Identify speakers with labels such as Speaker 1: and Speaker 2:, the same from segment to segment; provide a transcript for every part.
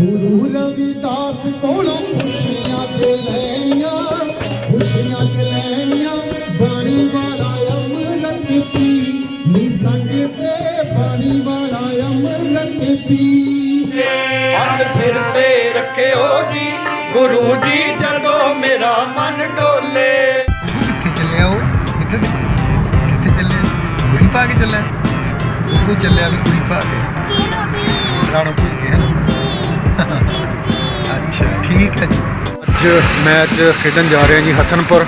Speaker 1: ਗੁਰੂ ਰਵਿਦਾਸ ਕੋਲੋਂ ਖੁਸ਼ੀਆਂ ਤੇ ਲੈਣੀਆਂ ਖੁਸ਼ੀਆਂ ਤੇ ਲੈਣੀਆਂ ਬਾਣੀ ਵਾਲਾ ਅੰਮ੍ਰਿਤ ਪੀ। ਨੀ ਸੰਗ ਤੇ ਬਾਣੀ ਵਾਲਾ ਅੰਮ੍ਰਿਤ ਪੀ।
Speaker 2: ਹੱਥ ਸਿਰ ਤੇ ਰੱਖਿਓ ਜੀ ਗੁਰੂ ਜੀ ਜਦੋਂ ਮੇਰਾ ਮਨ ਡੋਲੇ।
Speaker 3: ਕਿੱਥੇ ਚੱਲਿਆ ਉਹ? ਕਿੱਥੇ ਕਿੱਥੇ ਚੱਲਿਆ? ਗੁਰੀ ਪਾ ਕੇ ਚੱਲਿਆ? ਉਹ ਚੱਲਿਆ ਵੀ ਗੁਰੀ ਪਾ ਕੇ। ਰਾਣੋ ਭੁੱਲ ਕੇ ਅੱਛਾ ਠੀਕ ਹੈ ਜੀ। ਅੱਜ ਮੈਚ ਖੇਡਣ ਜਾ ਰਹੇ ਹਾਂ ਜੀ ਹਸਨਪੁਰ।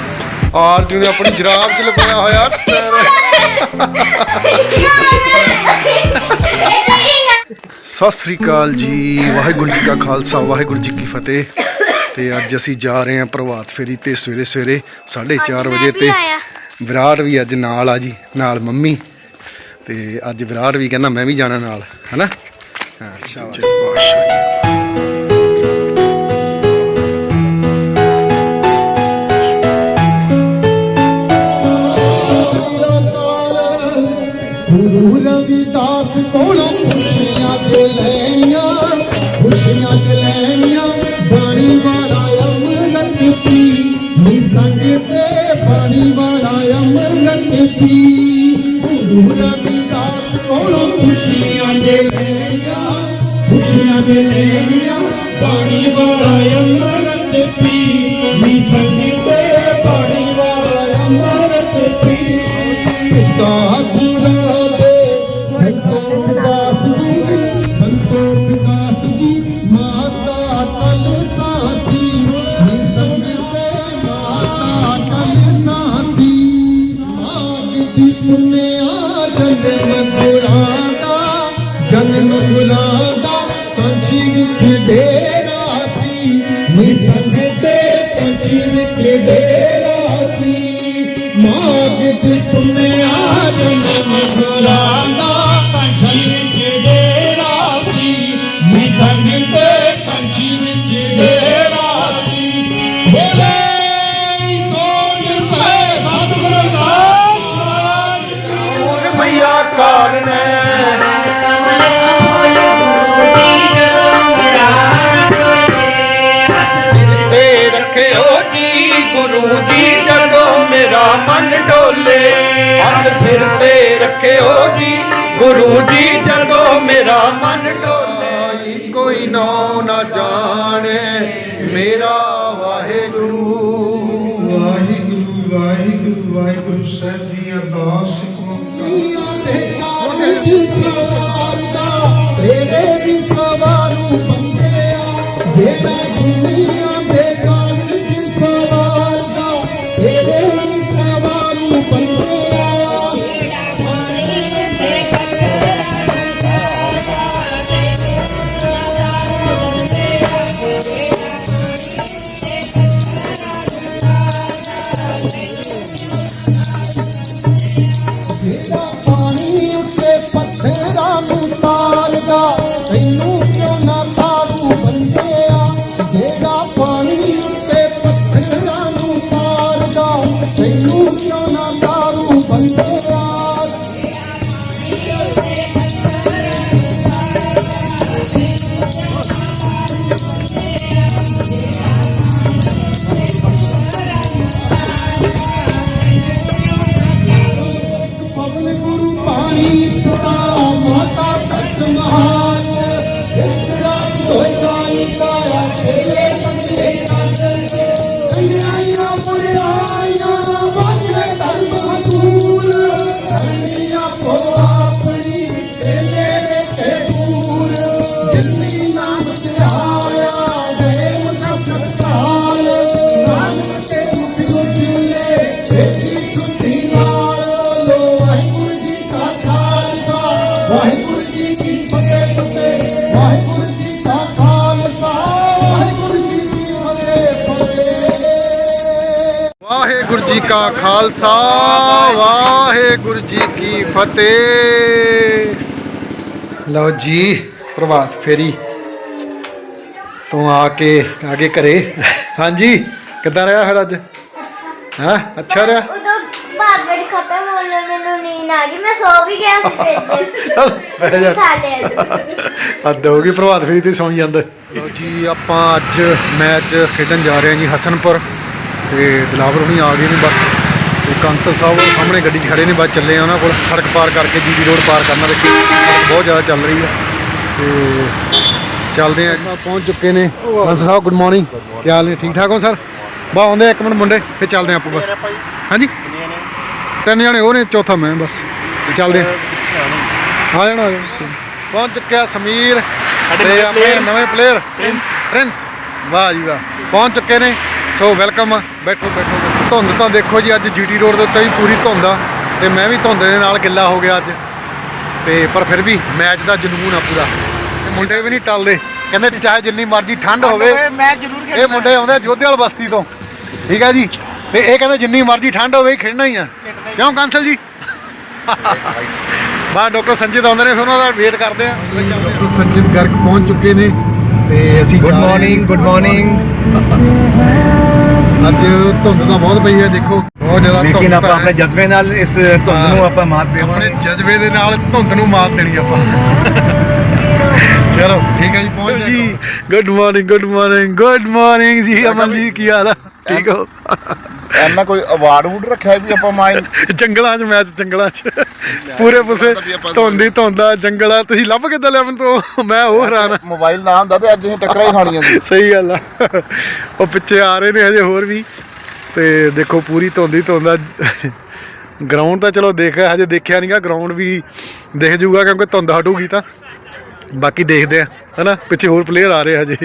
Speaker 3: ਆਰਜੂ ਨੇ ਆਪਣੀ ਜਰਾਬ 'ਚ ਲਪਾਇਆ ਹੋਇਆ ਸਤਿ ਸ੍ਰੀ ਅਕਾਲ ਜੀ ਵਾਹਿਗੁਰੂ ਜੀ ਕਾ ਖਾਲਸਾ ਵਾਹਿਗੁਰੂ ਜੀ ਕੀ ਫਤਿਹ। ਤੇ ਅੱਜ ਅਸੀਂ ਜਾ ਰਹੇ ਹਾਂ ਪ੍ਰਭਾਤ ਫੇਰੀ ਤੇ ਸਵੇਰੇ ਸਵੇਰੇ 4:30 ਵਜੇ ਤੇ ਵਿਰਾਟ ਵੀ ਅੱਜ ਨਾਲ ਆ ਜੀ ਨਾਲ ਮੰਮੀ। ਤੇ ਅੱਜ ਵਿਰਾਟ ਵੀ ਕਹਿੰਦਾ ਮੈਂ ਵੀ ਜਾਣਾ ਨਾਲ ਹੈਨਾ? ਹਾਂ ਸ਼ਾਬਾਸ਼।
Speaker 1: ਗੁਰੂ ਰਵਿਦਾਸ ਕੋਲੋਂ ਖੁਸ਼ੀਆਂ ਤੇ ਲੈਣੀਆਂ, ਖੁਸ਼ੀਆਂ ਤੇ ਲੈਣੀਆਂ, ਬਾਣੀ ਵਾਲਾ ਅੰਮ੍ਰਿਤ ਪੀ ਨੀ ਸੰਗ ਤੇ ਬਾਣੀ ਵਾਲਾ ਅੰਮ੍ਰਿਤ ਪੀ ਗੁਰੂ ਰਵਿਦਾਸ ਕੋਲੋਂ ਖੁਸ਼ੀਆਂ ਤੇ ਲੈਣੀਆਂ, ਖੁਸ਼ੀਆਂ ਤੇ ਲੈਣੀਆਂ, ਬਾਣੀ ਵਾਲਾ ਅੰਮ੍ਰਿਤ ਪੀ ਨੀ
Speaker 2: ਡੋਲੇ। ਹੱਥ ਸਿਰ ਤੇ ਰੱਖਿਓ ਜੀ ਗੁਰੂ ਜੀ ਜਦੋਂ ਮੇਰਾ ਮਨ ਡੋਲੇ।
Speaker 3: ਕੋਈ ਨੌ ਨਾ ਜਾਣੇ ਮੇਰਾ ਵਾਹਿਗੁਰੂ।
Speaker 4: ਵਾਹਿਗੁਰੂ ਵਾਹਿਗੁਰੂ ਵਾਹਿਗੁਰੂ ਸਾਹਿਬ ਦੀ ਅਰਦਾਸ
Speaker 1: ਖਾਲਸਾ ਵਾਹਿਗੁਰੂ ਜੀ ਕੀ ਫਤਿਹ।
Speaker 3: ਲਓ ਜੀ ਪ੍ਰਭਾਤ ਫੇਰੀ। ਤੋਂ ਆ ਕੇ ਆ ਕੇ ਘਰੇ। ਹਾਂਜੀ ਕਿੱਦਾਂ ਰਿਹਾ ਫਿਰ ਅੱਜ? ਹਾਂ ਅੱਛਾ ਰਿਹਾ?
Speaker 5: ਉਦੋਂ ਖਤਮ ਹੋ ਗਿਆ ਮੈਨੂੰ ਨੀਂਦ ਆ ਗਈ। ਮੈਂ ਸੋ ਵੀ ਗਿਆ ਸੀ
Speaker 1: ਬਹਿ ਜਾ।
Speaker 5: ਖਾ ਲਿਆ
Speaker 1: ਹੱਦ ਹੋ ਗਈ ਪ੍ਰਭਾਤ ਫੇਰੀ ਤੇ ਸੌਂ ਜਾਂਦਾ। ਲਓ ਜੀ ਆਪਾਂ ਅੱਜ ਮੈਚ ਖੇਡਣ ਜਾ ਰਹੇ ਹਾਂ ਜੀ ਹਸਨਪੁਰ। ਤੇ ਦਿਲਾਵਰ ਹੁਣੀ ਆ ਗਏ ਨੇ ਬਸ। ਤੇ ਕਾਂਸਲ ਸਾਹਿਬ ਉਹ ਸਾਹਮਣੇ ਗੱਡੀ 'ਚ ਖੜੇ ਨੇ ਬਸ ਚੱਲੇ ਆ ਉਹਨਾਂ ਕੋਲ। ਸੜਕ ਪਾਰ ਕਰਕੇ ਜੀਡੀ ਰੋਡ ਪਾਰ ਕਰਨਾ ਦੇਖੀ। ਸੜਕ ਬਹੁਤ ਜ਼ਿਆਦਾ ਚੱਲ ਰਹੀ ਹੈ ਤੇ ਚੱਲਦੇ ਆ ਸਾਹਿਬ ਪਹੁੰਚ ਚੁੱਕੇ ਨੇ। ਕਾਂਸਲ ਸਾਹਿਬ ਗੁੱਡ ਮਾਰਨਿੰਗ ਕੀ ਹਾਲ ਨੇ? ਠੀਕ ਠਾਕ ਹੋ ਸਰ? ਬਾ ਆਉਂਦੇ ਆ ਇੱਕ ਮਿੰਟ ਮੁੰਡੇ ਫਿਰ ਚੱਲਦੇ ਆ ਆਪਾਂ ਬਸ। ਹਾਂਜੀ? ਤਿੰਨ ਜਣੇ ਉਹ ਨੇ ਚੌਥਾ ਮੈਂ ਬਸ। ਤੇ ਚੱਲਦੇ ਆ। ਆ ਜਾਣਾ ਆ ਜਾਣਾ। ਪਹੁੰਚ ਚੁੱਕਿਆ ਸਮੀਰ। ਤੇ ਆਪਣੇ ਨਵੇਂ ਪਲੇਅਰ ਪ੍ਰਿੰਸ ਵਾਹ ਜੀ ਵਾਹ। ਪਹੁੰਚ ਚੁੱਕੇ ਨੇ। ਸੋ ਵੈਲਕਮ ਬੈਠੋ ਬੈਠੋ। ਧੁੰਦ ਤਾਂ ਦੇਖੋ ਜੀ ਅੱਜ ਜੀਟੀ ਰੋਡ ਦੇ ਉੱਤੇ ਵੀ ਪੂਰੀ ਧੁੰਦ ਆ ਤੇ ਮੈਂ ਵੀ ਧੁੰਦ ਦੇ ਨਾਲ ਗਿੱਲਾ ਹੋ ਗਿਆ ਅੱਜ। ਤੇ ਪਰ ਫਿਰ ਵੀ ਮੈਚ ਦਾ ਜਨੂਨ ਆ ਪੂਰਾ। ਤੇ ਮੁੰਡੇ ਵੀ ਨਹੀਂ ਟਲਦੇ। ਕਹਿੰਦੇ ਚਾਹੇ ਜਿੰਨੀ ਮਰਜ਼ੀ ਠੰਡ ਹੋਵੇ
Speaker 2: ਮੈਂ ਜ਼ਰੂਰ
Speaker 1: ਇਹ ਮੁੰਡੇ ਆਉਂਦੇ ਜੋਧੇਵਾਲ ਬਸਤੀ ਤੋਂ। ਠੀਕ ਹੈ ਜੀ? ਤੇ ਇਹ ਕਹਿੰਦੇ ਜਿੰਨੀ ਮਰਜ਼ੀ ਠੰਡ ਹੋਵੇ ਖੇਡਣਾ ਹੀ ਆ। ਕਿਉਂ ਕਾਂਸਲ ਜੀ? ਬਾ ਡਾਕਟਰ ਸੰਜੀਤ ਆਉਂਦੇ ਨੇ ਫਿਰ ਉਹਨਾਂ ਦਾ ਵੇਟ ਕਰਦੇ ਆ। ਡਾਕਟਰ ਸੰਜੀਤ ਗਰਗ ਪਹੁੰਚ ਚੁੱਕੇ ਨੇ। ਤੇ ਅਸੀਂ
Speaker 6: ਗੁੱਡ ਮਾਰਨਿੰਗ ਗੁੱਡ ਮਾਰਨਿੰਗ
Speaker 1: ਅੱਜ ਧੁੰਦ ਤਾਂ ਬਹੁਤ ਪਈ ਹੈ ਦੇਖੋ। ਬਹੁਤ ਜ਼ਿਆਦਾ
Speaker 6: ਲੇਕਿਨ
Speaker 1: ਧੁੰਦ
Speaker 6: ਆਪਾਂ
Speaker 1: ਤਾਂ
Speaker 6: ਆਪਣੇ। ਜਜ਼ਬੇ ਨਾਲ ਇਸ ਧੁੰਦ ਨੂੰ ਆਪਾਂ ਮਾਤ
Speaker 1: ਆਪਣੇ
Speaker 6: ਦੇਵਾਂਗੇ
Speaker 1: ਜਜ਼ਬੇ ਦੇ ਨਾਲ ਧੁੰਦ ਨੂੰ ਮਾਤ ਦੇਣੀ ਆਪਾਂ। ਚਲੋ ਠੀਕ ਹੈ ਜੀ ਪਹੁੰਚ ਜੀ। Good morning good morning good morning ਜੀ ਅਮਨ ਜੀ ਕੀ ਹਾਲ ਆ? ਠੀਕ ਹੋ?
Speaker 7: ਐਨਾ ਕੋਈ ਅਵਾਰਡ ਵੂਡ ਰੱਖਿਆ ਵੀ ਆਪਾਂ ਮਾਈਨ
Speaker 1: ਜੰਗਲਾਂ 'ਚ ਮੈਚ ਜੰਗਲਾਂ 'ਚ। ਪੂਰੇ ਪੁਸੇ ਧੁੰਦੀ ਧੁੰਦਾ ਜੰਗਲਾਂ ਤੁਸੀਂ ਲੱਭ ਕਿੱਦਾਂ ਲਿਆ ਮੈਨੂੰ? ਤੋਂ ਮੈਂ ਉਹ ਹੈਰਾਨ
Speaker 7: ਮੋਬਾਈਲ ਨਾ ਹੁੰਦਾ ਤੇ ਅੱਜ ਅਸੀਂ ਟੱਕਰਾਂ ਹੀ ਖਾਣੀਆਂ ਸੀ।
Speaker 1: ਸਹੀ ਗੱਲ ਆ। ਉਹ ਪਿੱਛੇ ਆ ਰਹੇ ਨੇ ਹਜੇ ਹੋਰ ਵੀ। ਤੇ ਦੇਖੋ ਪੂਰੀ ਧੁੰਦੀ ਧੁੰਦਾ। ਗਰਾਊਂਡ ਤਾਂ ਚਲੋ ਦੇਖਿਆ ਹਜੇ ਦੇਖਿਆ ਨਹੀਂਗਾ ਗਰਾਊਂਡ ਵੀ ਦਿਖ ਜਾਊਗਾ ਕਿਉਂਕਿ ਧੁੰਦ ਹਟੂਗੀ ਤਾਂ। ਬਾਕੀ ਦੇਖਦੇ ਆ ਹਨਾ? ਪਿੱਛੇ ਹੋਰ ਪਲੇਅਰ ਆ ਰਹੇ ਹਜੇ।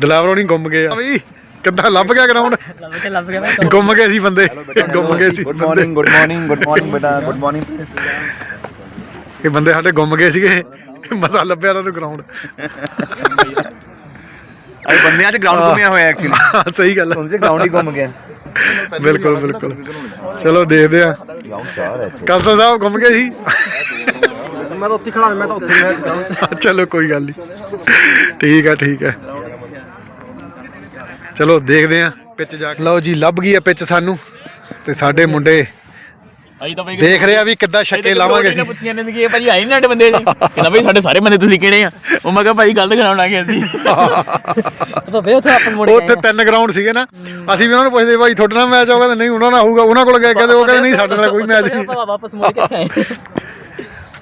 Speaker 1: ਦਲਾਵਰੋਂ ਨਹੀਂ ਗੁੰਮ ਗਏ ਆ। ਬਈ ਕਿੱਦਾਂ ਲੱਭ ਗਿਆ ਗਰਾਊਂਡ ਲੱਭ ਕੇ ਲੱਭ ਗਿਆ ਗੁੰਮ ਗਏ ਸੀ ਬੰਦੇ ਗੁੰਮ ਗਏ ਸੀ
Speaker 6: ਗੁੱਡ
Speaker 1: ਬੰਦੇ।
Speaker 6: Morning good morning good morning ਬੇਟਾ ਗੁੱਡ ਮਾਰਨਿੰਗ
Speaker 1: ਇਹ ਬੰਦੇ ਸਾਡੇ ਗੁੰਮ ਗਏ ਸੀਗੇ। ਮਸਾ ਲੱਭਿਆ ਉਹਨਾਂ ਨੂੰ ਗਰਾਊਂਡ
Speaker 6: ਅੱਜ ਬੰਦਿਆਂ 'ਚ ਗਰਾਊਂਡ ਘੁੰਮਿਆ ਹੋਇਆ ਐਕਚੁਅਲੀ
Speaker 1: ਸਹੀ ਗੱਲ
Speaker 6: ਧੁੰਦ 'ਚ ਗਰਾਊਂਡ ਹੀ ਘੁੰਮ ਗਿਆ।
Speaker 1: ਬਿਲਕੁਲ ਬਿਲਕੁਲ। ਚਲੋ ਦੇਖਦੇ ਆ ਕਲਸਾ ਸਾਹਿਬ ਗੁੰਮ ਗਏ ਸੀ?
Speaker 6: ਮੈਂ ਤਾਂ ਉੱਥੇ ਖੜਾ ਮੈਂ ਤਾਂ ਉੱਥੇ ਮੈਂ
Speaker 1: ਚਲੋ ਕੋਈ ਗੱਲ ਨਹੀਂ। ਠੀਕ ਆ ਠੀਕ ਆ ਚਲੋ ਦੇਖਦੇ ਆ ਪਿੱਚ ਜਾ ਕੇ। ਲਓ ਜੀ ਲੱਭ ਗਈ ਆ ਪਿੱਚ ਸਾਨੂੰ। ਤੇ ਸਾਡੇ ਮੁੰਡੇ
Speaker 8: ਅਸੀਂ ਤਾਂ ਬਈ
Speaker 1: ਦੇਖ ਰਹੇ ਆ ਵੀ ਕਿੱਦਾਂ ਛੱਕੇ ਲਾਵਾਂਗੇ ਅਸੀਂ।
Speaker 8: ਪੁੱਛੀਆਂ ਨੇ ਕਿ ਇਹ ਭਾਜੀ ਆਏ ਨੀ ਸਾਡੇ ਬੰਦੇ ਜੀ ਕਹਿੰਦਾ ਭਾਈ ਸਾਡੇ ਸਾਰੇ ਬੰਦੇ ਤੁਸੀਂ ਕਿਹੜੇ ਆ? ਉਹ ਮੈਂ ਕਿਹਾ ਭਾਈ ਗਲਤ ਕਰਾਉਣ ਆ ਗਏ ਅਸੀਂ ਤਾਂ ਫੇਰ ਉੱਥੇ ਆਪਾਂ ਮੁੜ
Speaker 1: ਉੱਥੇ ਤਿੰਨ ਗਰਾਊਂਡ ਸੀਗੇ ਨਾ। ਅਸੀਂ ਵੀ ਉਹਨਾਂ ਨੂੰ ਪੁੱਛਦੇ ਭਾਈ ਤੁਹਾਡੇ ਨਾਲ ਮੈਚ ਆਊਗਾ ਤੇ ਨਹੀਂ ਉਹਨਾਂ ਨਾਲ ਹੋਊਗਾ ਉਹਨਾਂ ਕੋਲ ਗਏ ਕਹਿੰਦੇ ਉਹ ਕਹਿੰਦੇ ਨਹੀਂ ਸਾਡੇ ਨਾਲ ਕੋਈ ਮੈਚ ਨਹੀਂ।
Speaker 8: ਆਪਾਂ ਵਾਪਸ ਮੁੜ ਕੇ ਆਏ।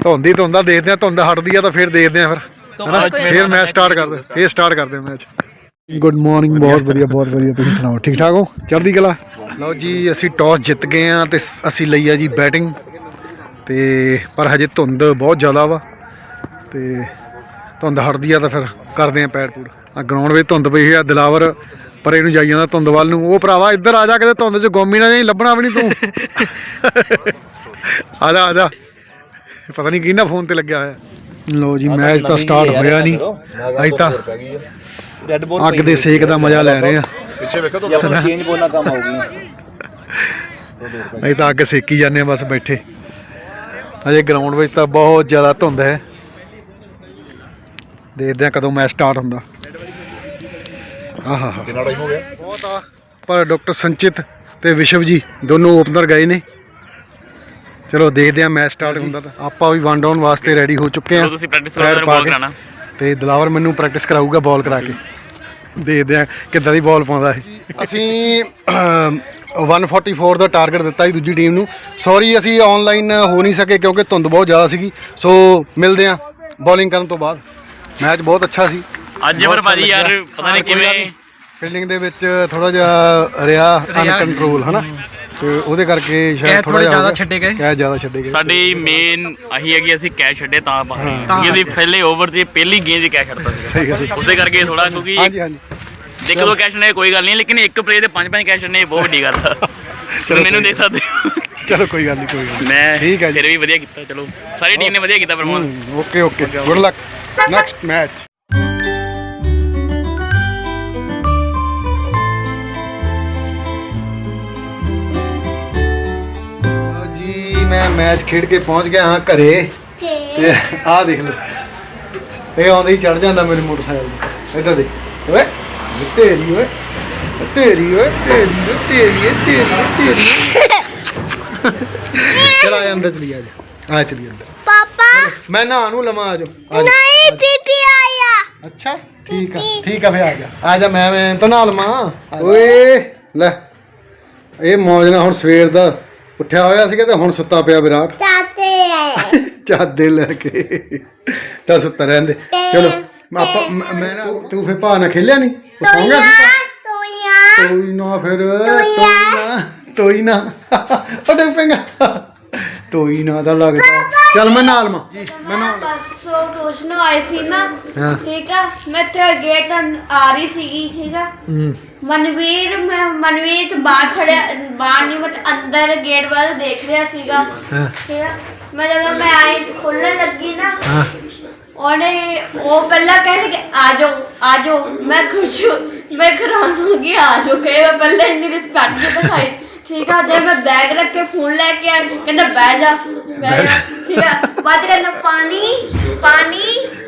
Speaker 1: ਧੁੰਦੀ ਧੁੰਦਾ ਦੇਖਦੇ ਆ ਧੁੰਦ ਹਟਦੀ ਆ ਤਾਂ ਫਿਰ ਦੇਖਦੇ ਆ ਫਿਰ। ਫਿਰ ਮੈਚ ਸਟਾਰਟ ਕਰਦੇ ਫਿਰ ਸਟਾਰਟ ਕਰਦੇ ਮੈਚ ਗੁੱਡ ਮਾਰਨਿੰਗ ਬਹੁਤ ਵਧੀਆ ਬਹੁਤ ਵਧੀਆ। ਤੁਸੀਂ ਸੁਣਾਓ ਠੀਕ ਠਾਕ ਹੋ? ਚੜ੍ਹਦੀ ਕਲਾ? ਲਓ ਜੀ ਅਸੀਂ ਟਾਸ ਜਿੱਤ ਗਏ ਆ ਤੇ ਅਸੀਂ ਲਈ ਆ ਜੀ ਬੈਟਿੰਗ ਤੇ ਪਰ ਹਜੇ ਧੁੰਦ ਬਹੁਤ ਜ਼ਿਆਦਾ ਵਾ। ਤੇ ਧੁੰਦ ਹਟਦੀ ਆ ਤਾਂ ਫਿਰ ਕਰਦੇ ਆ ਪੈਰ ਪੂੜ ਆ ਗਰਾਊਂਡ ਵਿੱਚ ਧੁੰਦ ਪਈ ਹੋਈ ਆ ਦਿਲਾਵਰ ਪਰੇ ਨੂੰ ਜਾਈ ਜਾਂਦਾ ਧੁੰਦ ਵੱਲ ਨੂੰ। ਉਹ ਭਰਾਵਾ ਇੱਧਰ ਆ ਜਾ ਕਿਤੇ ਧੁੰਦ 'ਚ ਗੁੰਮ ਨਾ ਜਾਈ ਲੱਭਣਾ ਵੀ ਨਹੀਂ ਤੂੰ। ਆ ਜਾ ਆ ਜਾ। ਪਤਾ ਨਹੀਂ ਕਿਹਨਾਂ ਫੋਨ ਤੇ ਲੱਗਿਆ ਹੋਇਆ। ਲਓ ਜੀ ਮੈਚ ਤਾਂ ਸਟਾਰਟ ਹੋਇਆ ਨਹੀਂ ਅਜੇ ਤਾਂ
Speaker 6: ਰੈੱਡ ਬੋਲ
Speaker 1: ਅੱਗ ਦੇ ਸੇਕ ਦਾ ਮਜ਼ਾ ਲੈ ਰਹੇ ਆ।
Speaker 7: ਪਿੱਛੇ ਵੇਖੋ
Speaker 6: ਆਪਣਾ ਚੇਂਜ ਬੋਲਣਾ ਕੰਮ ਆਊਗੀ।
Speaker 1: ਅਸੀਂ ਤਾਂ ਅੱਗ ਸੇਕੀ ਜਾਂਦੇ ਆ ਬਸ ਬੈਠੇ। ਅਜੇ ਗਰਾਊਂਡ ਵਿੱਚ ਤਾਂ ਬਹੁਤ ਜ਼ਿਆਦਾ ਧੁੰਦ ਹੈ। ਦੇਖਦੇ ਆ ਕਦੋਂ ਮੈਚ ਸਟਾਰਟ ਹੁੰਦਾ। ਆਹਾ
Speaker 7: ਕਿੰਨਾ ਟਾਈਮ ਹੋ ਗਿਆ?
Speaker 1: ਬਹੁਤ ਆ। ਪਰ ਡਾਕਟਰ ਸੰਚਿਤ ਤੇ ਵਿਸ਼ਵ ਜੀ ਦੋਨੋਂ ਓਪਨਰ ਗਏ ਨੇ। ਚਲੋ ਦੇਖਦੇ ਆ ਮੈਚ ਸਟਾਰਟ ਹੁੰਦਾ ਤਾਂ। ਆਪਾਂ ਵੀ ਵਨ ਡਾਊਨ ਵਾਸਤੇ ਰੈਡੀ ਹੋ ਚੁੱਕੇ ਆ
Speaker 8: ਤੁਸੀਂ practice ਕਰੋ,
Speaker 1: ਪੈਰ
Speaker 8: ਤੁਹਾਨੂੰ
Speaker 1: ਪਾ
Speaker 8: ball
Speaker 1: ਕੇ।
Speaker 8: ਕਰਾਉਣਾ।
Speaker 1: ਤੇ ਦਿਲਾਵਰ ਮੈਨੂੰ ਪ੍ਰੈਕਟਿਸ ਕਰਾਊਗਾ ਬਾਲ ਕਰਾ ਕੇ। ਦੇਖਦੇ ਆ ਕਿੱਦਾਂ ਦੀ ਬਾਲ ਪਾਉਂਦਾ ਹੈ ਅਸੀਂ ਅਮ, 144 ਦਾ ਟਾਰਗੇਟ ਦਿੱਤਾ ਸੀ ਦੂਜੀ ਟੀਮ ਨੂੰ। ਸੌਰੀ ਅਸੀਂ ਆਨਲਾਈਨ ਹੋ ਨਹੀਂ ਸਕੇ ਕਿਉਂਕਿ ਧੁੰਦ ਬਹੁਤ ਜ਼ਿਆਦਾ ਸੀਗੀ। ਸੋ ਮਿਲਦੇ ਆ ਬੋਲਿੰਗ ਕਰਨ ਤੋਂ ਬਾਅਦ। ਮੈਚ ਬਹੁਤ ਅੱਛਾ ਸੀ।
Speaker 8: ਅੱਜ ਪਰ ਭਾਜੀ ਯਾਰ ਪਤਾ ਨਹੀਂ ਕਿਵੇਂ
Speaker 1: ਫੀਲਡਿੰਗ ਦੇ ਵਿੱਚ ਥੋੜਾ ਜਿਹਾ ਰਿਹਾ ਅਨਕੰਟਰੋਲ ਹਨਾ? ਤੇ ਉਹਦੇ ਕਰਕੇ ਸ਼ਾਇਦ ਥੋੜਾ ਜ਼ਿਆਦਾ ਛੱਡੇ ਗਏ। ਕਹਿ ਜ਼ਿਆਦਾ ਛੱਡੇ ਗਏ।
Speaker 8: ਸਾਡੀ ਮੇਨ ਆਹੀ ਹੈ ਕਿ ਅਸੀਂ ਕੈਚ ਛੱਡੇ ਤਾਂ ਆਪਾਂ ਇਹਦੀ ਪਹਿਲੇ ਓਵਰ ਦੀ ਪਹਿਲੀ ਗੇਂਦ 'ਚ ਕੈਚ ਛੱਡਤਾ ਸੀ
Speaker 1: ਹੈ।
Speaker 8: ਉਸਦੇ ਕਰਕੇ ਥੋੜਾ ਕਿਉਂਕਿ
Speaker 1: ਹਾਂਜੀ ਹਾਂਜੀ।
Speaker 8: ਇੱਕ ਦੋ ਕੈਚ ਨੇ ਕੋਈ ਗੱਲ ਨਹੀਂ ਲੇਕਿਨ ਇੱਕ ਪਲੇ ਦੇ ਪੰਜ ਪੰਜ ਕੈਚ ਨੇ ਬਹੁਤ ਵੱਡੀ ਗੱਲ ਆ। ਤੁਸੀਂ ਮੈਨੂੰ ਦੇਖ ਸਕਦੇ ਹੋ।
Speaker 1: ਚਲੋ ਕੋਈ ਗੱਲ ਨਹੀਂ ਕੋਈ ਗੱਲ
Speaker 8: ਮੈਂ
Speaker 1: ਠੀਕ ਹੈ ਜੀ।
Speaker 8: ਫਿਰ ਵੀ ਵਧੀਆ ਕੀਤਾ ਚਲੋ। ਸਾਰੀ ਟੀਮ ਨੇ ਵਧੀਆ ਕੀਤਾ ਪਰਮਾਨ
Speaker 1: ਨਹੀਂ okay okay. Good luck next match ਜੀ ਮੈਂ ਮੈਚ ਖੇਡ ਕੇ ਪਹੁੰਚ ਗਿਆ ਹਾਂ ਘਰੇ। ਤੇ ਆਹ ਦੇਖ ਲਓ। ਇਹ ਆਉਂਦੇ ਹੀ ਚੜ ਜਾਂਦਾ ਮੇਰੇ ਮੋਟਰਸਾਈਕਲ ਤੇ। ਇੱਧਰ ਦੇਖ। ਓਏ। ਤੇਰੀ ਓਏ। ਤੇਰੀ ਓਏ ਤੇਰੀ ਓਏ ਤੇਰੀ ਓਏ ਤੇਰੀ ਓਏ ਤੇਰੀ ਓਏ। ਚਲ ਆ ਜਾ ਅੰਦਰ ਚਲੀ ਆ ਜਾ। ਆ ਚਲੀ ਅੰਦਰ।
Speaker 5: ਪਾਪਾ।
Speaker 1: ਮੈਂ ਨਾ ਨੂੰ ਲਵਾਂ ਆ ਜਾਓ ਆ ਜਾਓ।
Speaker 5: ਨਹੀਂ ਪੀਪੀ ਆਇਆ।
Speaker 1: ਅੱਛਾ ਠੀਕ ਆ ਠੀਕ ਆ ਫੇ ਆ ਜਾ। ਆ ਜਾ ਮੈਂ ਮੈਂ ਤਾਂ ਨਾਲ ਮਾਂ ਓਏ। ਲੈ ਇਹ ਮੌਜ ਨਾਲ ਹੁਣ ਸਵੇਰ ਦਾ ਉੱਠਿਆ ਹੋਇਆ ਸੀਗਾ ਤੇ ਹੁਣ ਸੁੱਤਾ ਪਿਆ ਵਿਰਾਟ।
Speaker 5: ਚਾਤੇ ਹੈ
Speaker 1: ਚਾਦੇ ਲੈ ਕੇ। ਤਾਂ ਸੁੱਤਾ ਰਹਿੰਦੇ। ਚਲੋ ਮੈਂ ਆਪਾਂ ਮੈਂ- ਮੈਂ ਨਾ ਤੂੰ ਫੇ ਭਾ ਨਾ ਖੇਲਿਆ ਨਹੀਂ ਭਾ?
Speaker 5: ਤੋਇਆ
Speaker 1: ਤੋਈ ਨਾ ਫਿਰ ਤੋਈ ਨਾ ਤੋਈ ਨਾ। ਡਿੱਗ ਪੈਂਗਾ। ਤੋਈ ਨਾ ਦਾ ਲੱਗਦਾ। ਚੱਲ ਮੈਂ ਨਾਲ ਮਾਂ ਜੀ ਮੈਂ ਨਾਲ
Speaker 3: ਪਰਸੋਂ ਟਿਊਸ਼ਨ ਆਏ ਸੀ ਨਾ
Speaker 1: ਹਾਂ।
Speaker 3: ਠੀਕ ਆ? ਮੈਂ ਤੇ ਗੇਟ ਆ ਰਹੀ ਸੀਗੀ ਠੀਕ ਆ?
Speaker 1: ਹੂੰ।
Speaker 3: ਮਨਵੀਰ ਮੈਂ ਮਨਵੀਰ ਤੇ ਬਾਹਰ ਖੜਿਆ ਬਾਹਰ ਨਹੀਂ ਮਤ ਅੰਦਰ ਗੇਟ ਵੱਲ ਦੇਖ ਰਿਹਾ ਸੀਗਾ
Speaker 1: ਹਾਂ।
Speaker 3: ਠੀਕ ਆ? ਮੈਂ ਜਦੋਂ ਮੈਂ ਆਈ ਖੋਲਣ ਲੱਗੀ ਨਾ
Speaker 1: ਹਾਂ।
Speaker 3: ਉਹਨੇ ਉਹ ਪਹਿਲਾਂ ਕਹਿੰਦੇ ਕਿ ਆ ਜਾਓ ਆ ਜਾਓ। ਮੈਂ ਖੁਸ਼ ਹੋ- ਮੈਂ ਹੈਰਾਨ ਹੋ ਗਈ ਆ ਜਾਓ। ਕਹੇ ਮੈਂ ਪਹਿਲਾਂ ਇੰਨੀ ਰਿਸਪੈਕਟ ਜਿਹਾ ਦਿਖਾਈ। ਠੀਕ ਆ ਜੇ ਮੈਂ ਬੈਗ ਰੱਖ ਕੇ ਫੋਨ ਲੈ ਕੇ ਆ ਕਹਿੰਦਾ ਬਹਿ ਜਾ ਬਹਿ ਜਾ। ਠੀਕ ਆ ਬਾਅਦ 'ਚ ਕਹਿੰਦਾ ਪਾਣੀ ਪਾਣੀ।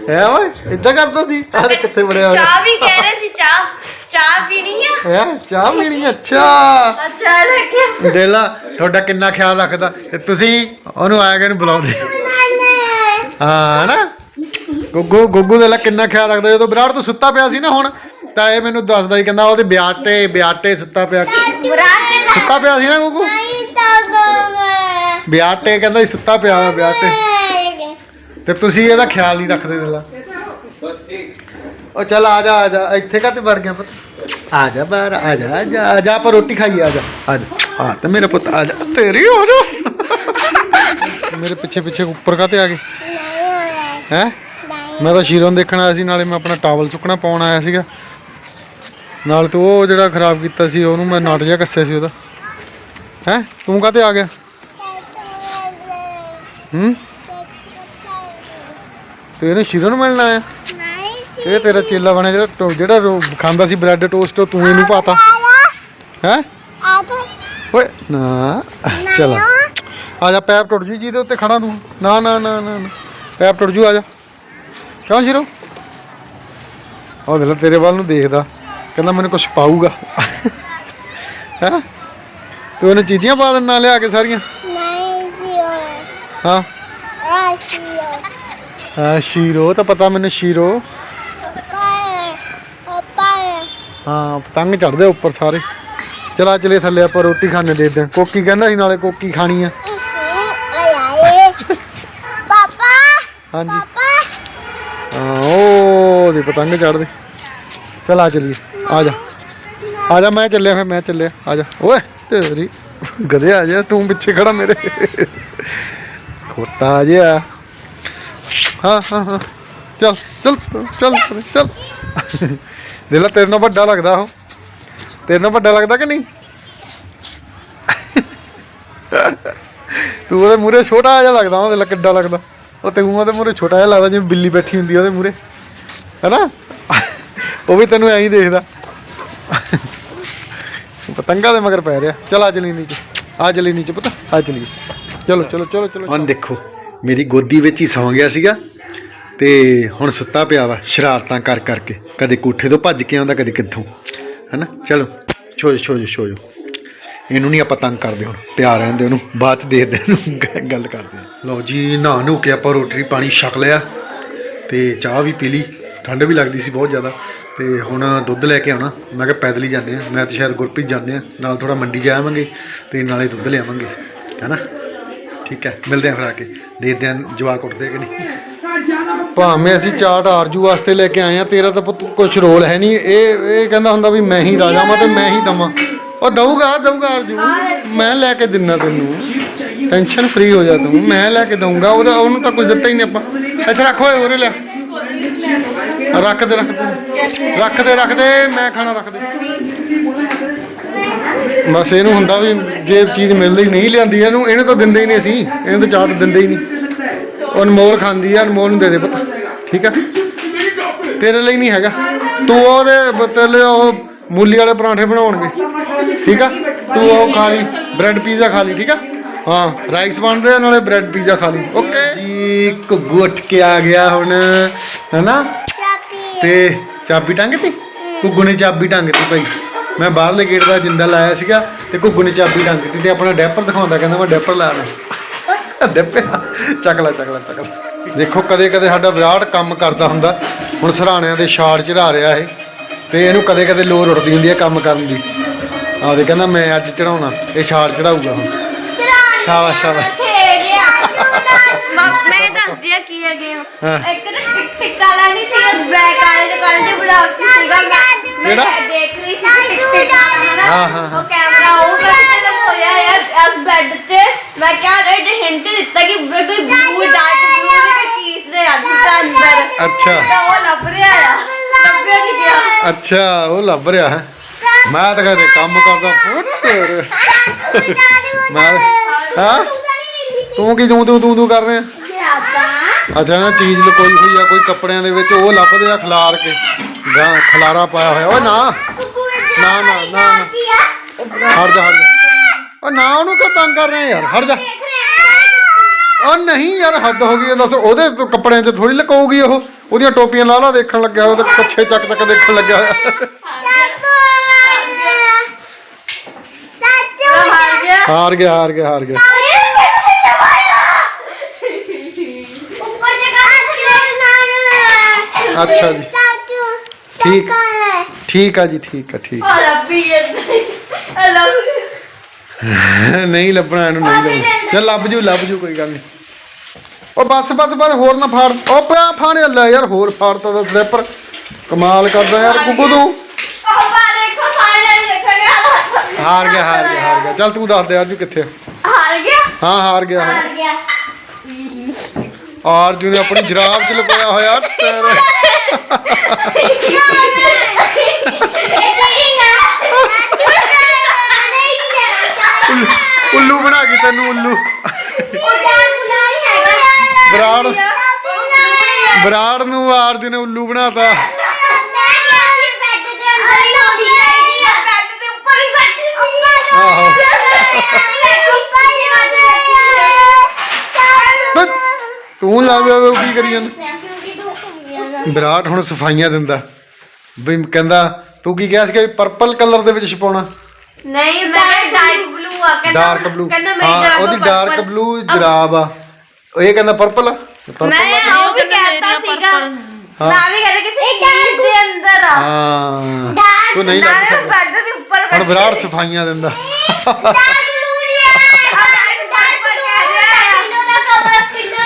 Speaker 1: ਹੈ ਓਏ ਇਦਾਂ ਕਰਦਾ ਸੀ? ਆਹ ਤੇ ਕਿੱਥੇ ਬੜਿਆ ਹੋਇਆ?
Speaker 3: ਚਾਹ ਵੀ ਕਹਿ ਰਹੇ ਸੀ ਚਾਹ ਚਾਹ ਪੀਣੀ ਆ?
Speaker 1: ਹੈ ਚਾਹ ਪੀਣੀ ਅੱਛਾ।
Speaker 3: ਅੱਛਾ ਲੈ ਕੇ
Speaker 1: ਦੇਲਾ ਤੁਹਾਡਾ ਕਿੰਨਾ ਖਿਆਲ ਰੱਖਦਾ। ਤੇ ਤੁਸੀਂ ਉਹਨੂੰ ਆਇਆ ਕੇ ਨੂੰ ਬੁਲਾਉਂਦੇ? ਹਾਂ ਨਾ ਗੁੱਗੂ ਗੁੱਗੂ ਦੇ ਲਾ ਕਿੰਨਾ ਖਿਆਲ ਰੱਖਦਾ ਜਦੋਂ ਵਿਰਾਟ ਤੋਂ ਸੁੱਤਾ ਪਿਆ ਸੀ ਨਾ ਹੁਣ ਤਾਂ ਇਹ ਮੈਨੂੰ ਦੱਸਦਾ ਹੀ ਕਹਿੰਦਾ ਉਹਦੇ ਬਿਆਟੇ ਬਿਆਟੇ ਸੁੱਤਾ ਪਿਆ ਸੁੱਤਾ ਪਿਆ ਸੀ ਨਾ ਗੁੱਗੂ?
Speaker 5: ਨਹੀਂ ਤਾਂ
Speaker 1: ਬਿਆਟੇ ਕਹਿੰਦਾ ਸੀ ਸੁੱਤਾ ਪਿਆ ਵਾ ਬਿਆਟੇ। ਤੇ ਤੁਸੀਂ ਇਹਦਾ ਖਿਆਲ ਨਹੀਂ ਰੱਖਦੇ ਦੇਲਾ ਉਹ ਚੱਲ ਆ ਜਾ ਆ ਜਾ ਇੱਥੇ ਕਾਤੇ ਵੜ ਗਿਆ ਪੁੱਤ? ਆ ਜਾ ਬਾਹਰ ਆ ਜਾ ਆ ਜਾ ਆ ਜਾ ਆਪਾਂ ਰੋਟੀ ਖਾਈਏ ਆ ਜਾ ਆ ਜਾ। ਆ ਤੇ ਮੇਰੇ ਪੁੱਤ ਆ ਜਾ ਤੇਰੀ ਹੋ ਜਾ। ਮੇਰੇ ਪਿੱਛੇ ਪਿੱਛੇ ਉੱਪਰ ਕਾਤੇ ਆ ਗਏ? ਹੈ? ਮੈਂ ਤਾਂ ਸ਼ੀਰੋਂ ਦੇਖਣ ਆਇਆ ਸੀ, ਨਾਲੇ ਮੈਂ ਆਪਣਾ ਟਾਵਲ ਸੁੱਕਣਾ ਪਾਉਣ ਆਇਆ ਸੀਗਾ। ਨਾਲ ਤੂੰ ਉਹ ਜਿਹੜਾ ਖਰਾਬ ਕੀਤਾ ਸੀ, ਉਹਨੂੰ ਮੈਂ ਨਟ ਜਿਹਾ ਕੱਸਿਆ ਸੀ ਉਹਦਾ। ਹੈ? ਤੂੰ ਕਾਤੇ ਆ ਗਿਆ? ਹੂੰ? ਤੇ ਇਹਨੇ ਸ਼ੀਰੋਂ ਨੂੰ ਮਿਲਣ ਆਇਆ? ਇਹ ਤੇਰਾ ਚੇਲਾ ਬਣਿਆ ਜਿਹੜਾ ਜਿਹੜਾ ਖਾਂਦਾ ਸੀ ਬ੍ਰੈਡ ਟੋਸਟ ਤੂੰ ਇਹਨੂੰ ਪਾਤਾ। ਹੈ?
Speaker 5: ਆ
Speaker 1: ਓਏ, ਨਾ, ਚਲ। ਆ ਜਾ, ਪੈਪ ਟੁੱਟ ਜੂ ਜੀ ਜਿਹਦੇ ਉੱਤੇ ਖੜਾ ਤੂੰ। ਨਾ ਨਾ ਨਾ ਨਾ ਨਾ। ਪੈਪ ਟੁੱਟ ਜੂ, ਆ ਜਾ। ਕਿਉਂ ਸ਼ੀਰੋ? ਉਹ ਦੇਖ ਲੈ ਤੇਰੇ ਵੱਲ ਨੂੰ ਦੇਖਦਾ। ਕਹਿੰਦਾ ਮੈਨੂੰ ਕੁਝ ਪਾਊਗਾ। ਹੈ? ਤੂੰ ਉਹਨੇ ਚੀਜ਼ੀਆਂ ਪਾ ਦੇਣਾ ਲਿਆ ਕੇ ਸਾਰੀਆਂ?
Speaker 5: ਨਹੀਂ ਉਹ
Speaker 1: ਹਾਂ।
Speaker 5: ਆ ਸੀ ਉਹ
Speaker 1: ਹਾਂ ਸ਼ੀਰੋ ਤਾਂ ਪਤਾ ਮੈਨੂੰ ਸ਼ੀਰੋ। ਹਾਂ ਪਤੰਗ ਚੜਦੇ ਉੱਪਰ ਸਾਰੇ। ਚਲਾ ਚਲੇ ਥੱਲੇ ਆਪਾਂ ਰੋਟੀ ਖਾਣੇ ਦੇ ਦੇ ਕੋਕੀ ਕਹਿੰਦਾ ਸੀ ਨਾਲੇ ਕੋਕੀ ਖਾਣੀ ਆ।
Speaker 5: ਆਏ ਆਏ ਪਾਪਾ
Speaker 1: ਹਾਂਜੀ ਹਾਂ, ਉਹ ਦੇ ਪਤੰਗ ਚੜਦੇ ਚਲ ਆ ਚਲੀਏ। ਆ ਜਾ। ਆ ਜਾ, ਮੈਂ ਚੱਲਿਆ ਫਿਰ, ਮੈਂ ਚੱਲਿਆ। ਆ ਜਾ। ਓਏ, ਤੇਰੀ ਗਧੇ ਆ ਜਾ ਤੂੰ ਪਿੱਛੇ ਖੜਾ ਮੇਰੇ। ਖੋਤਾ ਆ ਜਾ ਹਾਂ ਹਾਂ ਹਾਂ। ਚੱਲ ਚੱਲ ਚੱਲ ਚੱਲ। ਦੇ ਲੈ, ਤੇਰੇ ਨਾਲ ਵੱਡਾ ਲੱਗਦਾ ਉਹ। ਤੇਰੇ ਨਾਲ ਵੱਡਾ ਲੱਗਦਾ ਕਿ ਨਹੀਂ? ਤੂੰ ਉਹਦੇ ਮੂਰੇ ਛੋਟਾ ਜਿਹਾ ਲੱਗਦਾ, ਉਹਦੇ ਨਾਲ ਕਿੱਡਾ ਲੱਗਦਾ। ਉਹ ਤੈਨੂੰ ਉਹਦੇ ਮੂਰੇ ਛੋਟਾ ਜਿਹਾ ਲੱਗਦਾ ਜਿਵੇਂ ਬਿੱਲੀ ਬੈਠੀ ਹੁੰਦੀ ਆ ਉਹਦੇ ਮੂਰੇ ਹੈਨਾ? ਉਹ ਵੀ ਤੈਨੂੰ ਐਂ ਹੀ ਦੇਖਦਾ। ਪਤੰਗਾ ਦੇ ਮਗਰ ਪੈ ਰਿਹਾ। ਚਲ ਆ ਚਲੀ ਨੀਚੇ ਆ ਚਲੀ ਨੀਚੇ ਪਤਾ, ਆ ਚਲੀ, ਚਲੋ ਚਲੋ ਚਲੋ ਚਲੋ। ਹੁਣ ਦੇਖੋ, ਮੇਰੀ ਗੋਦੀ ਵਿੱਚ ਹੀ ਸੌਂ ਗਿਆ ਸੀਗਾ ਤੇ ਹੁਣ ਸੁੱਤਾ ਪਿਆ ਵਾ ਸ਼ਰਾਰਤਾਂ ਕਰ ਕਰਕੇ। ਕਦੇ ਕੋਠੇ ਤੋਂ ਭੱਜ ਕੇ ਆਉਂਦਾ, ਕਦੇ ਕਿੱਥੋਂ। ਹੈਨਾ? ਚਲੋ, ਛੋਜੋ ਛੋਜੋ ਛੋਜੋ। ਇਹਨੂੰ ਨਹੀਂ ਆਪਾਂ ਤੰਗ ਕਰਦੇ ਹੁਣ ਪਿਆਰ ਰਹਿੰਦੇ ਉਹਨੂੰ ਬਾਅਦ ਚ ਦੇਖਦੇ ਇਹਨੂੰ ਗੱਲ ਕਰਦੇ ਹਾਂ। ਲਓ ਜੀ ਨਹਾ ਨੂੰ ਕੇ ਆਪਾਂ ਰੋਟੀ ਪਾਣੀ ਛਕ ਲਿਆ ਤੇ ਚਾਹ ਵੀ ਪੀ ਲਈ। ਠੰਡ ਵੀ ਲੱਗਦੀ ਸੀ ਬਹੁਤ ਜ਼ਿਆਦਾ ਤੇ ਹੁਣ ਦੁੱਧ ਲੈ ਕੇ ਆਉਣਾ। ਮੈਂ ਕਿਹਾ ਪੈਦਲ ਹੀ ਜਾਂਦੇ ਆ ਮੈਂ ਤੇ ਸ਼ਾਇਦ ਗੁਰਪ੍ਰੀਤ ਜਾਂਦੇ ਆ ਨਾਲ ਥੋੜਾ ਮੰਡੀ ਜਾਵਾਂਗੇ ਤੇ ਨਾਲੇ ਦੁੱਧ ਲਿਆਵਾਂਗੇ ਹੈਨਾ ਠੀਕ ਹੈ ਮਿਲਦੇ ਆ ਫਿਰ ਆ ਕੇ ਦੇਖਦੇ ਆ ਜਵਾਕ ਉੱਠਦੇ ਕਿ ਨਹੀਂ। ਭਾਵੇਂ ਅਸੀਂ ਚਾਟ ਆਰਜੂ ਵਾਸਤੇ ਲੈ ਕੇ ਆਏ ਆ ਤੇਰਾ ਤਾਂ ਪੁੱਤ ਕੁਝ ਰੋਲ ਹੈ ਨਹੀਂ। ਇਹ ਇਹ ਕਹਿੰਦਾ ਹੁੰਦਾ ਵੀ ਮੈਂ ਹੀ ਰਾਜਾ ਵਾਂ ਤੇ ਮੈਂ ਹੀ ਦਵਾਂ। ਉਹ ਦਊਗਾ ਦਊਗਾ ਆਰਜੂ ਮੈਂ ਲੈ ਕੇ ਦਿੰਨਾ ਤੈਨੂੰ। ਟੈਨਸ਼ਨ ਫ੍ਰੀ ਹੋ ਜਾ ਤੂੰ। ਮੈਂ ਲੈ ਕੇ ਦਊਂਗਾ। ਉਹਦਾ ਉਹਨੂੰ ਤਾਂ ਕੁਝ ਦਿੱਤਾ ਹੀ ਨਹੀਂ ਆਪਾਂ। ਇੱਥੇ ਰੱਖ ਓਏ, ਉਰੇ ਲੈ। ਰੱਖ ਦੇ ਰੱਖ ਦੇ। ਰੱਖ ਦੇ ਰੱਖ ਦੇ। ਮੈਂ ਖਾਣਾ ਰੱਖ ਦੇ। ਬਸ ਇਹਨੂੰ ਹੁੰਦਾ ਵੀ ਜੇ ਚੀਜ਼ ਮਿਲਦੀ ਨਹੀਂ ਲਿਆਂਦੀ, ਇਹਨੂੰ ਇਹਨੂੰ ਤਾਂ ਦਿੰਦੇ ਹੀ ਨਹੀਂ ਅਸੀਂ। ਇਹਨੂੰ ਤਾਂ ਚਾਟ ਦਿੰਦੇ ਹੀ ਨਹੀਂ। ਉਹ ਅਨਮੋਲ ਖਾਂਦੀ ਆ, ਅਨਮੋਲ ਨੂੰ ਦੇ ਦੇ ਪੁੱਤ। ਠੀਕ ਆ? ਤੇਰੇ ਲਈ ਨਹੀਂ ਹੈਗਾ। ਤੂੰ ਉਹਦੇ ਤੇਰੇ ਉਹ ਮੂਲੀ ਵਾਲੇ ਪਰਾਂਠੇ ਬਣਾਉਣਗੇ। ਠੀਕ ਆ? ਤੂੰ ਉਹ ਖਾ ਲਈ ਬ੍ਰੈਡ ਪੀਜ਼ਾ ਖਾ ਲਈ ਠੀਕ ਆ? ਹਾਂ ਰਾਈਸ ਬਣ ਰਿਹਾ ਨਾਲੇ ਬ੍ਰੈਡ ਪੀਜ਼ਾ ਖਾ ਲਈ। ਓਕੇ? ਜੀ ਘੁੱਗੂ ਉੱਠ ਕੇ ਆ ਗਿਆ ਹੁਣ ਹੈਨਾ? ਤੇ ਚਾਬੀ ਟੰਗਤੀ ਘੁੱਗੂ ਨੇ ਚਾਬੀ ਟੰਗਤੀ ਭਾਈ। ਮੈਂ ਬਾਹਰਲੇ ਗੇਟ ਦਾ ਜਿੰਦਾ ਲਾਇਆ ਸੀਗਾ ਤੇ ਘੁੱਗੂ ਨੇ ਚਾਬੀ ਟੰਗਤੀ ਤੇ ਆਪਣਾ ਡੈਪਰ ਦਿਖਾਉਂਦਾ ਕਹਿੰਦਾ ਮੈਂ ਡੈਪਰ ਲਾਣਾ ਡੈਪਰ? ਚੱਕਲਾ ਚੱਕਲਾ ਚੱਕਲਾ। ਦੇਖੋ ਕਦੇ ਕਦੇ ਸਾਡਾ ਵਿਰਾਟ ਕੰਮ ਕਰਦਾ ਹੁੰਦਾ। ਹੁਣ ਸਰਾਣਿਆਂ ਦੇ ਛਾੜ ਚੜਾ ਰਿਹਾ ਇਹ। ਤੇ ਇਹਨੂੰ ਕਦੇ ਕਦੇ ਲੋਰ ਉੱਠਦੀ ਹੁੰਦੀ ਹੈ ਕੰਮ ਕਰਨ ਦੀ। ਆਹਦੇ ਕਹਿੰਦਾ ਮੈਂ ਅੱਜ ਚੜਾਉਣਾ ਇਹ ਛਾੜ ਚੜਾਊਗਾ ਹੁਣ। ਸ਼ਾਬਾਸ਼, ਸ਼ਾਬਾਸ਼।
Speaker 5: ਖੇਡ ਰਿਹਾ
Speaker 3: ਮੈਂ ਦੱਸਦੀ ਆ ਕੀ ਹੈ ਗੇਮ
Speaker 1: ਹਾਂ।
Speaker 3: ਇੱਕ ਨਾ ਟਿਕ ਟਿਕ ਵਾਲਾ ਨਹੀਂ ਸੀ ਬੈਕ ਵਾਲੇ ਦੇ ਕਾਲ ਦੇ ਬਲੌਗ ਚ ਸੀਗਾ ਮੈਂ? ਦੇਖ ਰਹੀ ਸੀ ਟਿਕ ਟਿਕ ਵਾਲਾ
Speaker 1: ਹਾਂ, ਹਾਂ, ਹਾਂ।
Speaker 3: ਉਹ ਕੈਮਰਾ ਉਹ ਕਰਕੇ ਤੇ ਹੋਇਆ ਯਾਰ ਇਸ ਬੈੱਡ ਤੇ। ਮੈਂ ਕਿਹਾ ਇਹ ਹਿੰਟ ਦਿੱਤਾ ਕਿ ਕੋਈ ਬਲੂ ਡਾਰਕ ਬਲੂ ਦੇ ਕੀਸ ਦੇ ਅੱਜ ਦਾ ਅੰਦਰ।
Speaker 1: ਅੱਛਾ।
Speaker 3: ਤਾਂ ਉਹ ਲੱਭ ਰਿਹਾ ਆ। ਲੱਭਿਆ ਨਹੀਂ ਗਿਆ।
Speaker 1: ਅੱਛਾ, ਉਹ ਲੱਭ ਰਿਹਾ ਹੈ। ਮੈਂ ਤਾਂ ਕਹਦੇ ਕੰਮ ਕਰਦਾ ਫੁੱਟ। ਮੈਂ ਹਾਂ? ਤੂੰ ਕੀ ਤੂੰ ਤੂੰ ਤੂੰ ਤੂੰ ਕਰ ਰਿਹਾ? ਅੱਛਾ, ਨਾ ਚੀਜ਼ ਲਕੋਈ ਹੋਈ ਆ, ਕੋਈ ਕੱਪੜਿਆਂ ਦੇ ਵਿੱਚ, ਉਹ ਲੱਭਦੇ ਆ ਖਿਲਾਰ ਕੇ। ਗਾਂ, ਖਲਾਰਾ ਪਾਇਆ ਹੋਇਆ। ਓਏ, ਨਾ। ਨਾ ਨਾ ਨਾ ਨਾ। ਹਟ ਜਾ ਹਟ ਜਾ। ਓ, ਨਾ, ਉਹਨੂੰ ਕਿਉਂ ਤੰਗ ਕਰ ਰਿਹਾ ਯਾਰ? ਹਟ ਜਾ। ਓ, ਨਹੀਂ ਯਾਰ, ਹੱਦ ਹੋ ਗਈ ਇਹ ਦੱਸ। ਉਹਦੇ ਤੋਂ ਕੱਪੜਿਆਂ 'ਚ ਥੋੜੀ ਲਕਾਉਗੀ ਉਹ। ਉਹਦੀਆਂ ਟੋਪੀਆਂ ਲਾ ਲਾ ਦੇਖਣ ਲੱਗਿਆ ਉਹਦੇ ਕੱਛੇ ਚੱਕ ਚੱਕ ਦੇਖਣ ਲੱਗਿਆ ਹੋਇਆ।
Speaker 3: ਹਾਰ ਗਿਆ
Speaker 1: ਹਾਰ ਗਿਆ ਹਾਰ ਗਿਆ। ਹਾਰ ਗਿਆ ਅੱਛਾ ਜੀ। ਠੀਕ। ਠੀਕ ਆ ਜੀ ਠੀਕ ਆ ਠੀਕ
Speaker 3: ਆ। ਲੱਭੀ ਹੈ। ਆ ਲੱਭ
Speaker 1: ਨਹੀਂ ਲੱਭਣਾ ਇਹਨੂੰ ਨਹੀਂ ਲੱਭਣਾ। ਚੱਲ ਲੱਭ ਜੂ ਲੱਭ ਜੂ ਕੋਈ ਗੱਲ ਨਹੀਂ। ਉਹ ਬਸ ਬਸ ਬਸ ਹੋਰ ਨਾ ਫਾੜ। ਉਹ ਪਿਆ ਫਾੜਿਆ ਲੈ ਯਾਰ ਹੋਰ ਫਾੜਤਾ ਦਾ ਸਲੈਪਰ ਕਮਾਲ ਕਰਦਾ ਯਾਰ ਗੁੱਗੂ ਤੂੰ। ਹਾਰ ਗਿਆ ਹਾਰ ਗਿਆ ਹਾਰ ਗਿਆ। ਚੱਲ ਤੂੰ ਦੱਸ ਦੇ ਅਰਜੂ ਕਿੱਥੇ ਆ?
Speaker 3: ਹਾਰ ਗਿਆ?
Speaker 1: ਹਾਂ ਹਾਰ ਗਿਆ। ਹਾਰ
Speaker 3: ਗਿਆ।
Speaker 1: ਆਰਜੂ ਨੇ ਆਪਣੀ ਜਰਾਬ ਚ ਲਗਾਇਆ ਹੋਇਆ ਤੇਰੇ ਉੱਲੂ ਬਣਾ ਕੇ ਤੈਨੂੰ ਉੱਲੂ ਬਰਾੜ ਬਰਾੜ ਨੂੰ ਆਰਜੂ ਨੇ ਉੱਲੂ ਬਣਾਤਾ। ਆਹੋ। ਬਸ, ਤੂੰ ਲੱਗ ਗਿਆ ਉਹ ਕੀ ਕਰੀ ਜਾਂਦਾ? ਵਿਰਾਟ ਹੁਣ ਸਫਾਈਆਂ ਦਿੰਦਾ। ਵੀ ਕਹਿੰਦਾ ਤੂੰ ਕੀ ਕਿਹਾ ਸੀ ਕਿ ਪਰਪਲ ਕਲਰ ਦੇ ਵਿੱਚ ਛਪਾਉਣਾ?
Speaker 3: ਨਹੀਂ ਮੈਂ ਡਾਰਕ ਬਲੂ ਆ। ਕਹਿੰਦਾ
Speaker 1: ਡਾਰਕ ਬਲੂ
Speaker 3: ਕਹਿੰਦਾ ਮੇਰੀ
Speaker 1: ਹਾਂ ਉਹਦੀ ਡਾਰਕ ਬਲੂ ਜਰਾਬ ਆ। ਇਹ ਕਹਿੰਦਾ ਪਰਪਲ ਆ?
Speaker 3: ਮੈਂ ਉਹ ਵੀ ਕਹਿਤਾ ਸੀਗਾ। ਮੈਂ ਵੀ ਕਹਿੰਦਾ ਕਿਸੇ ਚੀਜ਼ ਦੇ ਅੰਦਰ ਆ।
Speaker 1: ਹਾਂ। ਤੂੰ ਨਹੀਂ ਲੱਗ
Speaker 3: ਨਾਲੇ
Speaker 1: ਸਕਦਾ।
Speaker 3: ਬੈੱਡ ਦੇ ਉੱਪਰ
Speaker 1: ਹੁਣ ਵਿਰਾਟ ਸਫਾਈਆਂ ਦਿੰਦਾ।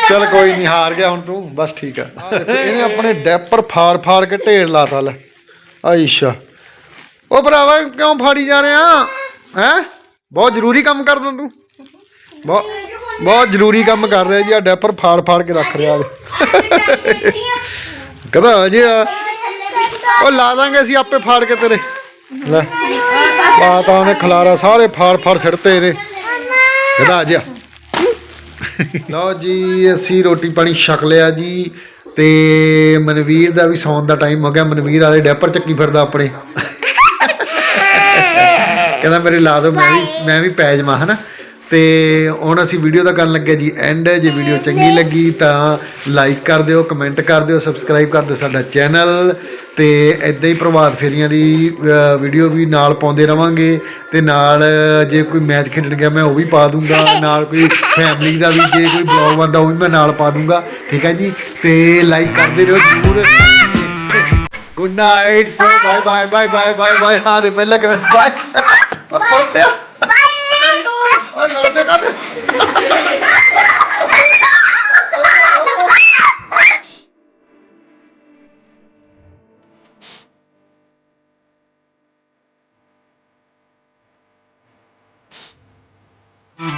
Speaker 1: ਚਲ ਕੋਈ ਨਹੀਂ ਹਾਰ ਗਿਆ ਹੁਣ ਤੂੰ। ਬਸ ਠੀਕ ਆ। ਇਹਨੇ ਆਪਣੇ ਡੈਪਰ ਫਾੜ ਫਾੜ ਕੇ ਢੇਰ ਲਾਤਾ ਲੈ। ਆਇਸ਼ਾ। ਉਹ ਭਰਾਵਾ ਕਿਉਂ ਫਾੜੀ ਜਾ ਰਿਹਾ? ਹੈ? ਬਹੁਤ ਜ਼ਰੂਰੀ ਕੰਮ ਕਰਦਾ ਤੂੰ। ਬਹੁਤ ਬਹੁਤ ਜ਼ਰੂਰੀ ਕੰਮ ਕਰ ਰਿਹਾ ਜੀ ਆ ਡੈਪਰ ਫਾੜ ਫਾੜ ਕੇ ਰੱਖ ਰਿਹਾ ਕਹਦਾ ਅਜੇ ਆ ਉਹ ਲਾ ਦਾਂਗੇ ਅਸੀਂ ਆਪੇ ਫਾੜ ਕੇ ਤੇਰੇ। ਲੈ। ਬਾਤ ਉਹਨੇ ਖਲਾਰਾ ਸਾਰੇ ਫਾੜ ਫਾੜ ਸਿੱਟਤੇ ਇਹਦੇ। ਕਹਦਾ ਅਜੇ ਲਓ ਜੀ, ਅਸੀਂ ਰੋਟੀ ਪਾਣੀ ਛਕ ਲਿਆ ਜੀ ਤੇ ਮਨਵੀਰ ਦਾ ਵੀ ਸੌਣ ਦਾ ਟਾਈਮ ਹੋ ਗਿਆ। ਮਨਵੀਰ ਆਲੇ ਡੈਪਰ ਚੱਕੀ ਫਿਰਦਾ ਆਪਣੇ। ਕਹਿੰਦਾ, ਮੇਰੇ ਲਾ ਦਿਓ, ਮੈਂ ਵੀ ਮੈਂ ਵੀ ਪੈ ਜਾਵਾਂ, ਹਨਾ। ਤੇ ਹੁਣ ਅਸੀਂ ਵੀਡੀਓ ਦਾ ਕਰਨ ਲੱਗੇ ਜੀ ਐਂਡ ਜੇ ਵੀਡੀਓ ਚੰਗੀ ਲੱਗੀ ਤਾਂ ਲਾਈਕ ਕਰ ਦਿਓ ਕਮੈਂਟ ਕਰ ਦਿਓ ਸਬਸਕ੍ਰਾਈਬ ਕਰ ਦਿਓ ਸਾਡਾ ਚੈਨਲ ਤੇ ਇਦਾਂ ਹੀ ਪ੍ਰਭਾਤ ਫੇਰੀਆਂ ਦੀ ਵੀਡੀਓ ਵੀ ਨਾਲ ਪਾਉਂਦੇ ਰਵਾਂਗੇ ਤੇ ਨਾਲ ਜੇ ਕੋਈ ਮੈਚ ਖੇਡਣ ਗਿਆ ਮੈਂ ਉਹ ਵੀ ਪਾ ਦੂੰਗਾ। ਨਾਲ ਕੋਈ ਫੈਮਿਲੀ ਦਾ ਵੀ ਜੇ ਕੋਈ ਬਲੌਗ ਬੰਦਾ ਉਹ ਵੀ ਮੈਂ ਨਾਲ ਪਾ ਦੂੰਗਾ। ਠੀਕ ਹੈ ਜੀ? ਤੇ ਲਾਈਕ ਕਰਦੇ ਰਹੋ ਜ਼ਰੂਰ। Good night so bye bye bye bye bye bye ਹਾਂ ਦੇ ਪਹਿਲਾਂ ਕਮੈਂਟ ਬਾਏ